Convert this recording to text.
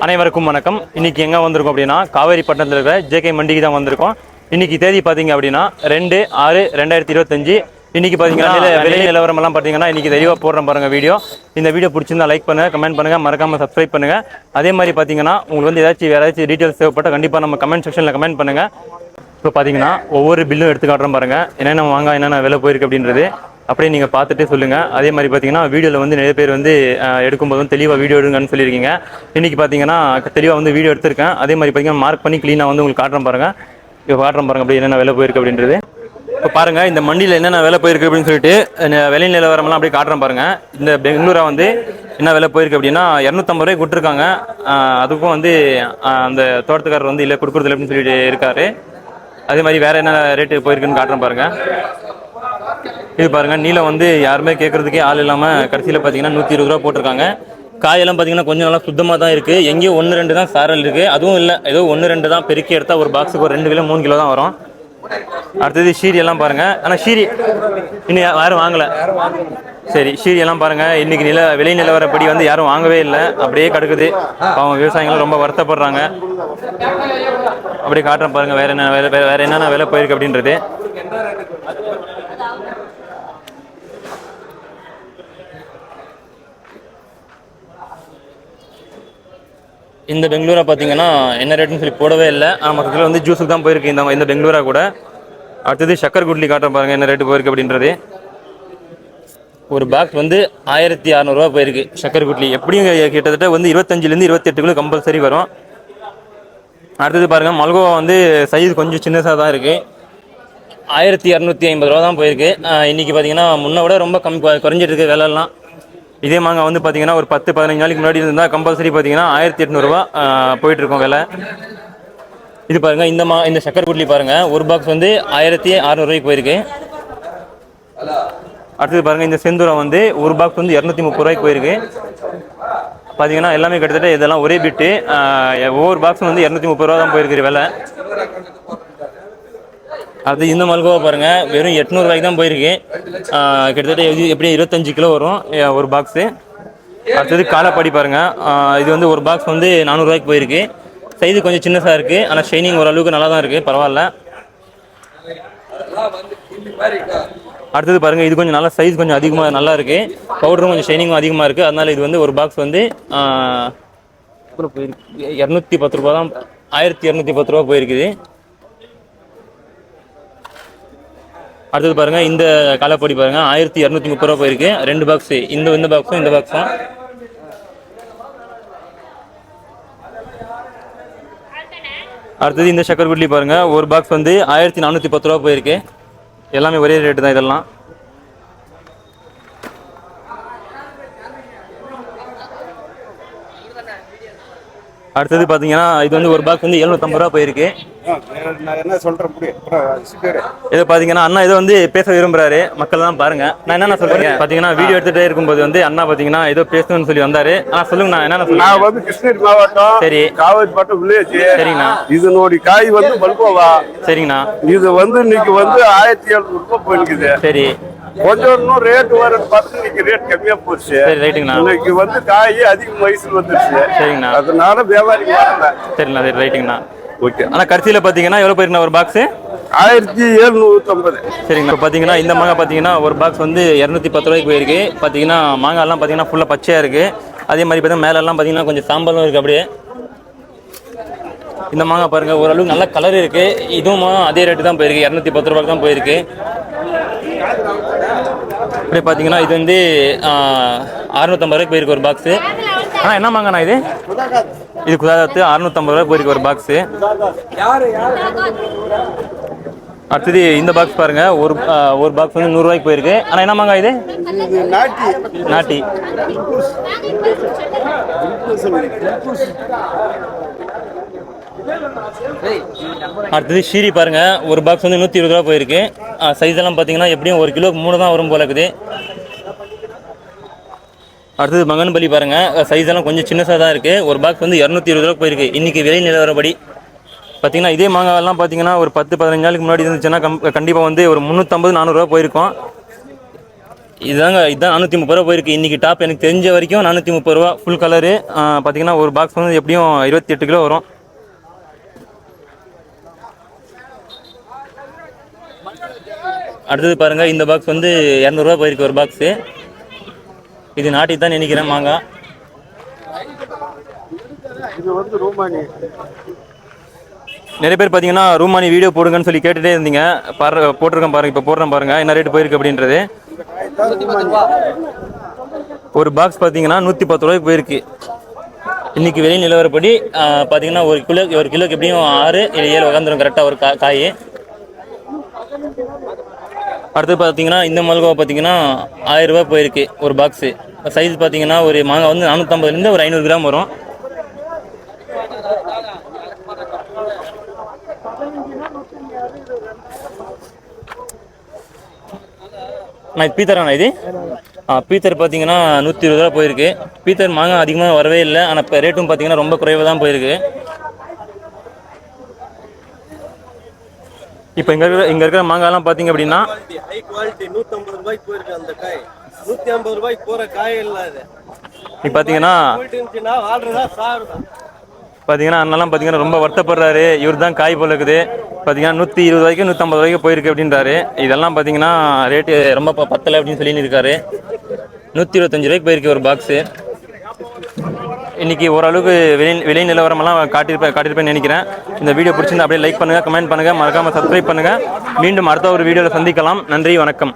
அனைவருக்கும் வணக்கம். இன்னைக்கு எங்கே வந்திருக்கோம் அப்படின்னா காவேரிப்பட்டினத்தில் இருக்கிற ஜேகே மண்டிக்கு தான் வந்திருக்கோம். இன்னைக்கு தேதி பார்த்தீங்க அப்படின்னா ரெண்டு ஆறு ரெண்டாயிரத்தி இருபத்தஞ்சு. இன்னைக்கு பார்த்தீங்கன்னா விலை நிலவரம் எல்லாம் பார்த்தீங்கன்னா இன்னைக்கு தெளிவாக போடுறேன் பாருங்க வீடியோ. இந்த வீடியோ பிடிச்சிருந்தா லைக் பண்ணுங்க கமெண்ட் பண்ணுங்க மறக்காம சப்ஸ்கிரைப் பண்ணுங்க. அதே மாதிரி பார்த்தீங்கன்னா உங்களுக்கு வந்து ஏதாச்சும் வேற ஏதாச்சும் டீட்டெயில்ஸ் தேவைப்பட்டால் கண்டிப்பாக நம்ம கமெண்ட் செக்ஷனில் கமெண்ட் பண்ணுங்க. இப்போ பார்த்தீங்கன்னா ஒவ்வொரு பில்லும் எடுத்து காட்டுறோம் பாருங்க. என்னென்ன வாங்க என்னென்ன விலை போயிருக்கு அப்படின்றது. அப்படியே நீங்கள் பார்த்துட்டு சொல்லுங்கள் அதே மாதிரி பார்த்தீங்கன்னா வீடியோவில் வந்து நிறைய பேர் வந்து எடுக்கும்போதும் தெளிவாக வீடியோ எடுங்கன்னு சொல்லியிருக்கீங்க. இன்றைக்கி பார்த்தீங்கன்னா தெளிவாக வந்து வீடியோ எடுத்திருக்கேன். அதே மாதிரி பார்த்தீங்கன்னா மார்க் பண்ணி க்ளீனாக வந்து உங்களுக்கு காட்டுறேன் பாருங்க. இப்போ காட்டுறேன் பாருங்க அப்படி என்னென்ன வேலை போயிருக்கு அப்படின்றது. இப்போ பாருங்க இந்த மண்டியில் என்னென்ன வேலை போயிருக்கு அப்படின்னு சொல்லிட்டு வெளி விலை நிலவரம்லாம் அப்படியே காட்டுறேன் பாருங்க. இந்த பெங்களூரா வந்து என்ன விலை போயிருக்கு அப்படின்னா இரநூத்தம்பது ரூபாய் கொடுத்துருக்காங்க. அதுக்கும் வந்து அந்த தோட்டத்துக்காரர் வந்து இல்லை கொடுக்குறது அப்படின்னு சொல்லிட்டு இருக்காரு. அதே மாதிரி வேற என்ன ரேட்டு போயிருக்குன்னு காட்டுறேன் பாருங்க. இது பாருங்க நீளம் வந்து யாருமே கேட்கறதுக்கே ஆள் இல்லாம கடைசியில் பார்த்தீங்கன்னா நூற்றி இருபது ரூபா போட்டிருக்காங்க. காயெல்லாம் பார்த்தீங்கன்னா கொஞ்சம் நல்லா சுத்தமாக தான் இருக்கு. எங்கேயும் ஒன்று ரெண்டு தான் சாரல் இருக்கு. அதுவும் இல்லை ஏதோ ஒன்று ரெண்டு தான் பெருக்கி எடுத்தா ஒரு பாக்ஸுக்கு ஒரு ரெண்டு கிலோ மூணு கிலோ தான் வரும். அடுத்தது ஷீரி எல்லாம் பாருங்க. ஆனால் ஷீரி இன்னும் யாரும் வாங்கல. சரி ஷீரி எல்லாம் பாருங்க. இன்னைக்கு நில விலை நிலவரப்படி வந்து யாரும் வாங்கவே இல்லை. அப்படியே கிடக்குது. அவங்க விவசாயிகள் ரொம்ப வருத்தப்படுறாங்க. அப்படியே காட்டுறேன் பாருங்க வேற என்ன வேலை வேறு வேற என்னென்ன விலை போயிருக்கு அப்படின்றது. இந்த பெங்களூரா பார்த்தீங்கன்னா என்ன ரேட்னு சொல்லி போடவே இல்லை. ஆனால் மொத்தத்தில் வந்து ஜூஸுக்கு தான் போயிருக்கு. இந்த இந்த பெங்களூரா கூட. அடுத்தது சக்கர் குட்லி காட்டுறேன் பாருங்க என்ன ரேட்டு போயிருக்கு அப்படின்றது. ஒரு பாக்ஸ் வந்து ஆயிரத்தி அறநூறுவா போயிருக்கு சக்கர் குட்லி. எப்படியும் கிட்டத்தட்ட வந்து இருபத்தஞ்சிலேருந்து இருபத்தெட்டுக்குள்ள கம்பல்சரி வரும். அடுத்தது பாருங்கள் மல்கோவா வந்து சைஸ் கொஞ்சம் சின்னதாக தான் இருக்குது ஆயிரத்தி இரநூத்தி ஐம்பது ரூபா தான் போயிருக்கு. இன்றைக்கி பார்த்தீங்கன்னா முன்ன விட ரொம்ப கம் குறைஞ்சிட்டு இருக்கு விலைலாம். இதே மாங்காய் வந்து பார்த்தீங்கன்னா ஒரு பத்து பதினஞ்சு நாளைக்கு முன்னாடி இருந்தால் கம்பல்சரி பார்த்தீங்கன்னா ஆயிரத்தி எட்நூறுபா போயிட்டு இருக்கோம் விலை. இது பாருங்க இந்த மா இந்த சக்கரை குட்லி பாருங்கள் ஒரு பாக்ஸ் வந்து ஆயிரத்தி அறநூறுவாய்க்கு போயிருக்கு. அடுத்தது பாருங்க இந்த செந்தூரம் வந்து ஒரு பாக்ஸ் வந்து இரநூத்தி முப்பது ரூபாய்க்கு போயிருக்கு. பார்த்தீங்கன்னா எல்லாமே கிட்டத்தட்ட இதெல்லாம் ஒரே பிட்டு ஒவ்வொரு பாக்ஸும் வந்து இரநூத்தி முப்பது ரூபா தான் போயிருக்கு விலை. அது இந்த மல்கோவா பாருங்கள் வெறும் எட்நூறுவாய்க்கு தான் போயிருக்கு. கிட்டத்தட்ட எது- எப்படியும் இருபத்தஞ்சு கிலோ வரும்? ஒரு பாக்ஸு அடுத்தது காலப்பாடி பாருங்கள் இது வந்து ஒரு பாக்ஸ் வந்து நானூறுரூவாய்க்கு போயிருக்கு. சைஸ் கொஞ்சம் சின்னதாக இருக்குது ஆனால் ஷைனிங் ஓரளவுக்கு நல்லா தான் இருக்குது பரவாயில்ல. அடுத்தது பாருங்கள் இது கொஞ்சம் நல்லா சைஸ் கொஞ்சம் அதிகமாக நல்லா இருக்குது பவுடரும் கொஞ்சம் ஷைனிங்கும் அதிகமாக இருக்குது அதனால் இது வந்து ஒரு பாக்ஸ் வந்து போயிருக்கு இரநூத்தி பத்து ரூபா தான் ஆயிரத்தி இரநூத்தி பத்து ரூபா போயிருக்குது. அடுத்தது பாருங்க இந்த காலப்பொடி பாருங்க ஆயிரத்தி இரநூத்தி முப்பது ரூபா போயிருக்கு. ரெண்டு பாக்ஸ் இந்த இந்த பாக்ஸும் இந்த பாக்ஸும் அடுத்தது இந்த சக்கர் குட்லி பாருங்க ஒரு பாக்ஸ் வந்து ஆயிரத்தி நானூற்றி பத்து ரூபா போயிருக்கு. எல்லாமே ஒரே ரேட்டு தான் இதெல்லாம். அடுத்தது பார்த்தீங்கன்னா இது வந்து ஒரு பாக்ஸ் வந்து எழுநூத்தம்பது ரூபா போயிருக்கு. நான் என்ன சிக்கரு. ஏதோ பாத்தீங்கன்னா அண்ணா ஏதோ வந்து பேச விரும்புறாரு. மக்கள் தான் பாருங்க. நான் என்னென்ன சொல்றேன் பாத்தீங்கன்னா வீடியோ எடுத்துட்டே இருக்கும்போது வந்து அண்ணா பாத்தீங்கன்னா ஏதோ பேசணும்னு சொல்லி வந்தாரு. ஆனா சொல்லுங்க நான் என்னென்ன நான் வந்து கிருஷ்ணகிரி மாவட்டம் சரி. காவேரிப்பட்டம் வில்லேஜ். சரிங்கண்ணா. இதனுடைய காய் வந்து பல்கோவா. சரிங்கண்ணா. இது வந்து இன்னைக்கு வந்து ஆயிரத்தி எழுநூறு ரூபாய் போயிருக்குது சரி. கொஞ்சம் இன்னும் ரேட் வரும்னு பார்த்து இன்னைக்கு ரேட் கம்மியா போச்சு. ரைட்டுங்கண்ணா இன்னைக்கு வந்து காய் அதிக வயசுல வந்துருச்சு. சரிங்கண்ணா. அதனால வியாபாரி வரல. சரிண்ணா சரி ரைட்டுங்கண்ணா ஓகே. ஆனா கடைசியில பாத்தீங்கன்னா எவ்வளவு போயிருக்குண்ணா ஒரு பாக்ஸ் ஆயிரத்தி எழுநூத்தி ஐம்பது சரிங்கண்ணா. இப்போ பார்த்தீங்கன்னா இந்த மாங்காய் பார்த்தீங்கன்னா ஒரு பாக்ஸ் வந்து இரநூத்தி பத்து ரூபாய்க்கு போயிருக்கு. பார்த்தீங்கன்னா மாங்காய்லாம் பார்த்தீங்கன்னா ஃபுல்லாக பச்சையாக இருக்குது அதே மாதிரி பார்த்தீங்கன்னா மேலெல்லாம் பார்த்தீங்கன்னா கொஞ்சம் சாம்பலும் இருக்குது அப்படியே. இந்த மாங்காய் பாருங்கள் ஓரளவுக்கு நல்ல கலர் இருக்குது இதுவும் அதே ரேட்டு தான் போயிருக்கு. இரநூத்தி பத்து ரூபாய்க்கு தான் போயிருக்கு. அப்படியே பார்த்தீங்கன்னா இது வந்து அறுநூத்தம்பது ரூபாய்க்கு போயிருக்கு ஒரு பாக்ஸு ஆனால் என்ன மாங்கண்ணா இது? இது குதாத்து அறுநூத்தம்பது ரூபாய் போயிருக்கு ஒரு பாக்ஸு அடுத்தது இந்த பாக்ஸ் பாருங்க ஒரு ஒரு பாக்ஸ் வந்து நூறுரூவாய்க்கு போயிருக்கு. ஆனால் என்ன மாங்காய் இது இது? நாட்டி. நாட்டி. அடுத்தது ஷீரி பாருங்கள் ஒரு பாக்ஸ் வந்து நூற்றி இருபது ரூபா போயிருக்கு. சைஸ் எல்லாம் பார்த்தீங்கன்னா எப்படியும் ஒரு கிலோ மூணு தான் வரும் போல இருக்குது. அடுத்தது மங்கன்பலி பாருங்கள் சைஸ் எல்லாம் கொஞ்சம் சின்னதாக தான் இருக்குது ஒரு பாக்ஸ் வந்து இரநூத்தி இருபது ரூபா போயிருக்கு. இன்றைக்கி விலை நிலவரப்படி பார்த்தீங்கன்னா இதே மாங்காயெல்லாம் பார்த்தீங்கன்னா ஒரு பத்து பதினஞ்சு நாளுக்கு முன்னாடி இருந்துச்சுன்னா கம் கண்டிப்பாக வந்து ஒரு முந்நூற்றம்பது நானூறுரூவா போயிருக்கும். இதுதாங்க இதுதான் நானூற்றி முப்பது ரூபா போயிருக்கு. இன்றைக்கி டாப் எனக்கு தெரிஞ்ச வரைக்கும் நானூற்றி முப்பது ரூபா ஃபுல் கலரு பார்த்தீங்கன்னா ஒரு பாக்ஸ் வந்து எப்படியும் இருபத்தி எட்டு கிலோ வரும். அடுத்தது பாருங்கள் இந்த பாக்ஸ் வந்து இரநூறுவா போயிருக்கு ஒரு பாக்ஸு இது நாட்டி தான் நினைக்கிறேன் மாங்காய் இது வந்து ரூமானி. நிறைய பேர் பார்த்தீங்கன்னா ரூமானி வீடியோ போடுங்கன்னு சொல்லி கேட்டுட்டே இருந்தீங்க. பாரு போட்டிருக்கேன் பாருங்க இப்போ போடுறேன் பாருங்க என்ன ரேட் போயிருக்கு அப்படின்றது. ஒரு பாக்ஸ் பார்த்தீங்கன்னா நூற்றி பத்து ரூபாய்க்கு போயிருக்கு. இன்னைக்கு வெளி நிலவரப்படி பார்த்தீங்கன்னா ஒரு கிலோ ஒரு கிலோக்கு எப்படியும் ஆறு இல்லை ஏழு உட்காந்துரும் கரெக்டாக ஒரு கா காய். அடுத்து பார்த்தீங்கன்னா இந்த மல்கோவா பார்த்தீங்கன்னா ஆயிரம் ரூபாய் போயிருக்கு ஒரு பாக்ஸு சைஸ் பார்த்தீங்கன்னா ஒரு மாங்காய் வந்து நானூற்றம்பதுலேருந்து ஒரு ஐநூறு கிராம் வரும். நான் இது பீத்தராண்ணா இது? ஆ பீத்தர் பார்த்தீங்கன்னா நூற்றி இருபது ரூபா போயிருக்கு. பீத்தர் மாங்காய் அதிகமாக வரவே இல்லை. ஆனால் இப்போ ரேட்டும் பார்த்தீங்கன்னா ரொம்ப குறைவாக தான் போயிருக்கு. இப்போ இங்கே இருக்கிற இங்கே இருக்கிற மாங்காய்லாம் பார்த்தீங்க அப்படின்னா குவாலிட்டி நூத்தம்பது ரூபாய்க்கு போயிருக்கு அந்த காய். நூத்தி ஐம்பது ரூபாய்க்கு போற காய் இல்ல இது இப்போ பார்த்தீங்கன்னா இருந்துச்சுன்னா வாழ்றதா சாகுதான் பார்த்தீங்கன்னா அண்ணெல்லாம் பார்த்தீங்கன்னா ரொம்ப வருத்தப்படுறாரு. இவர் தான் காய் போல இருக்குது. பார்த்தீங்கன்னா நூற்றி இருபது ரூபாய்க்கு நூற்றம்பது ரூபாய்க்கு போயிருக்கு அப்படின்றாரு. இதெல்லாம் பார்த்தீங்கன்னா ரேட்டு ரொம்ப பத்தலை அப்படின்னு சொல்லி இருக்காரு. நூற்றி இருபத்தஞ்சு ரூபாய்க்கு போயிருக்கு ஒரு பாக்ஸு இன்னைக்கு ஓரளவுக்கு விலை விலை நிலவரமெல்லாம் காட்டியிருப்பேன் நினைக்கிறேன். இந்த வீடியோ பிடிச்சிருந்தா அப்படியே லைக் பண்ணுங்கள் கமெண்ட் பண்ணுங்கள் மறக்காமல் சப்ஸ்கிரைப் பண்ணுங்கள் மீண்டும் அடுத்த ஒரு வீடியோவில் சந்திக்கலாம். நன்றி வணக்கம்.